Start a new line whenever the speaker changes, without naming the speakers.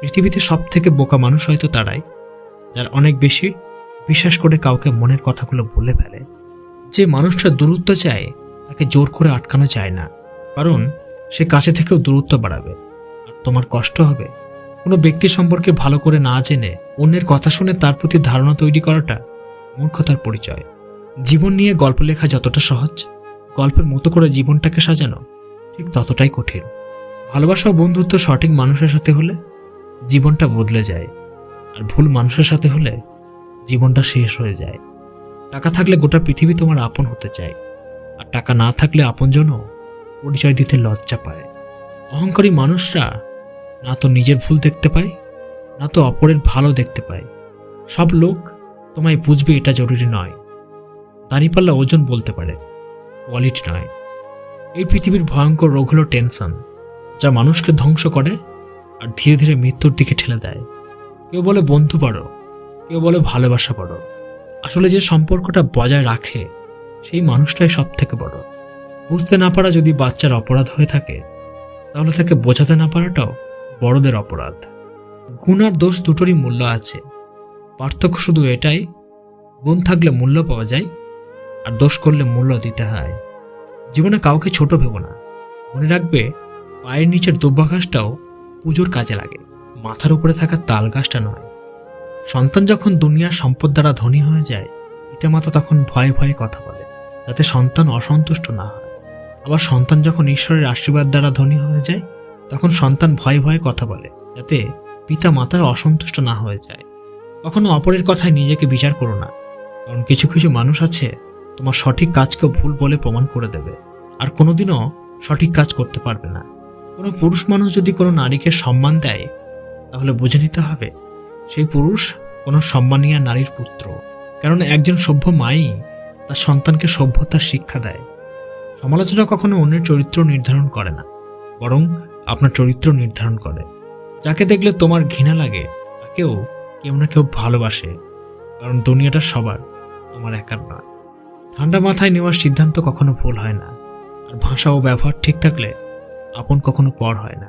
পৃথিবীতে সব থেকে বোকা মানুষ হয়তো তারাই, যার অনেক বেশি বিশ্বাস করে কাউকে মনের কথাগুলো বলে ফেলে। যে মানুষটা দূরত্ব চায়, তাকে জোর করে আটকানো যায় না, কারণ সে কাছে থেকেও দূরত্ব বাড়াবে। আর তোমার কষ্ট হবে। কোনো ব্যক্তি সম্পর্কে ভালো করে না জেনে অন্যের কথা শুনে তার প্রতি ধারণা তৈরি করাটা মূর্খতার পরিচয়। জীবন নিয়ে গল্প লেখা যতটা সহজ, গল্পের মতো করে জীবনটাকে সাজানো ঠিক ততটাই কঠিন। ভালোবাসা ও বন্ধুত্ব সঠিক মানুষের সাথে হলে জীবনটা বদলে যায়। আর ভুল মানুষের সাথে হলে জীবনটা শেষ হয়ে যায়। টাকা থাকলে গোটা পৃথিবী তোমার আপন হতে চায়। আর টাকা না থাকলে আপনজনও পরিচয় দিতে লজ্জা পায়। অহংকারী মানুষরা না তো নিজের ভুল দেখতে পায়, না তো অপরের ভালো দেখতে পায়। সব লোক তোমায় বুঝবে এটা জরুরি নয়। দাঁড়িপাল্লা ওজন বলতে পারে কোয়ালিটি নয়। এই পৃথিবীর ভয়ঙ্কর রোগ হলো টেনশন যা মানুষকে ধ্বংস করে আর ধীরে ধীরে মৃত্যুর দিকে ঠেলে দেয়। কেউ বলে বন্ধু পারো, কেউ বলে ভালোবাসা পারো। আসলে যে সম্পর্কটা বজায় রাখে, সেই মানুষটাই সব থেকে বড়। বুঝতে না পারা যদি বাচ্চার অপরাধ হয়ে থাকে, তাহলে তাকে বোঝাতে না পারাটাও বড়দের অপরাধ। গুণ আর দোষ দুটোরই মূল্য আছে। পার্থক্য শুধু এটাই, গুণ থাকলে মূল্য পাওয়া যায় আর দোষ করলে মূল্য দিতে হয়। জীবনে কাউকে ছোট ভেবো না। মনে রাখবে, পায়ের নিচের দুর্বাঘাসটাও পুজোর কাজে লাগে। মাথার উপরে থাকা তাল গাছটা নয়। সন্তান যখন দুনিয়ার সম্পদ দ্বারা ধনী হয়ে যায়, পিতামাতা তখন ভয়ে ভয়ে কথা বলে, যাতে সন্তান অসন্তুষ্ট না হয়। আবার সন্তান যখন ঈশ্বরের আশীর্বাদ দ্বারা ধনী হয়ে যায়, তখন সন্তান ভয়ে ভয়ে কথা বলে, যাতে পিতা মাতার অসন্তুষ্ট না হয়ে যায়। কখনো অপরের কথায় নিজেকে বিচার করো না, কারণ কিছু কিছু মানুষ আছে, তোমার সঠিক কাজকে ভুল বলে প্রমাণ করে দেবে, আর কোনোদিনও সঠিক কাজ করতে পারবে না। কোনো পুরুষ মানুষ যদি কোনো নারীকে সম্মান দেয়, তাহলে বুঝে নিতে হবে সেই পুরুষ কোনো সম্মানীয় নারীর পুত্র। কারণ একজন সভ্য মাই তার সন্তানকে সভ্যতার শিক্ষা দেয়। সমালোচনা কখনো অন্যের চরিত্র নির্ধারণ করে না, বরং আপনার চরিত্র নির্ধারণ করে। যাকে দেখলে তোমার ঘৃণা লাগে, তাকেও কেউ না কেউ ভালোবাসে, কারণ দুনিয়াটা সবার, তোমার একার নয়। ঠান্ডা মাথায় নেওয়ার সিদ্ধান্ত কখনো ভুল হয় না, আর ভাষা ও ব্যবহার ঠিক থাকলে আপন কখনো পর হয় না।